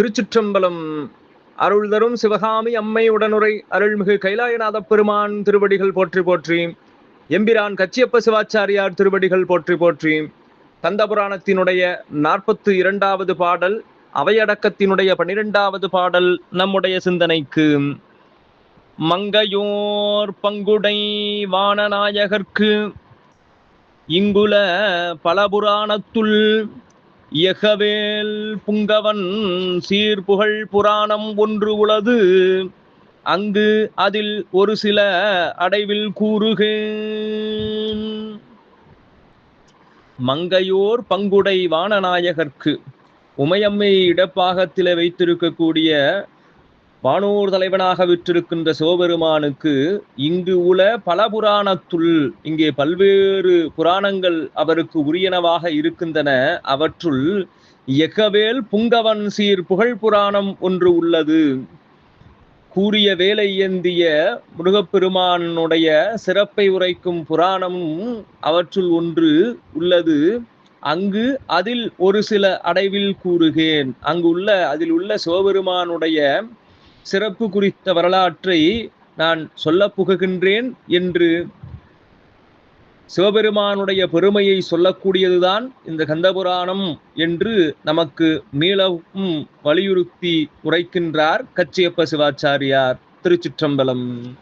திருச்சிற்றம்பலம். அருள் தரும் சிவகாமி அம்மை உடனுரை அருள்மிகு கைலாயநாத பெருமான் திருவடிகள் போற்றி போற்றி. எம்பிரான் கச்சியப்ப சிவாச்சாரியார் திருவடிகள் போற்றி போற்றி. கந்தபுராணத்தினுடைய நாற்பத்து இரண்டாவது பாடல் அவையடக்கத்தினுடைய பனிரெண்டாவது பாடல் நம்முடைய சிந்தனைக்கு. மங்கையோர் பங்குடை வானநாயகர்க்கு இங்குல பலபுராணத்துள் இயகவேல் புங்கவன் சீர்புகழ் புராணம் ஒன்று உளது. அங்கு அதில் ஒரு சில அடைவில் கூறுகேன். மங்கையோர் பங்குடை வானநாயகர்க்கு உமையம்மை இடப்பாகத்தில வைத்திருக்கக்கூடிய வானூர் தலைவனாக விற்றிருக்கின்ற சிவபெருமானுக்கு இங்கு உல பல புராணத்துள் இங்கே பல்வேறு புராணங்கள் அவருக்கு உரியனவாக இருக்கின்றன. அவற்றுள் எகவேல் புங்கவன் சீர் புகழ் புராணம் ஒன்று உள்ளது. கூறிய வேலை ஏந்திய முருகப்பெருமானுடைய சிறப்பை உரைக்கும் புராணமும் அவற்றுள் ஒன்று உள்ளது. அங்கு அதில் ஒரு சில அடைவில் கூறுகேன். அங்கு உள்ள அதில் உள்ள சிவபெருமானுடைய சிறப்பு குறித்த வரலாற்றை நான் சொல்ல புகுகின்றேன் என்று சிவபெருமானுடைய பெருமையை சொல்லக்கூடியதுதான் இந்த கந்தபுராணம் என்று நமக்கு மீளவும் வலியுறுத்தி உரைக்கின்றார் கச்சியப்ப சிவாச்சாரியார் திருச்சிற்றம்பலம்.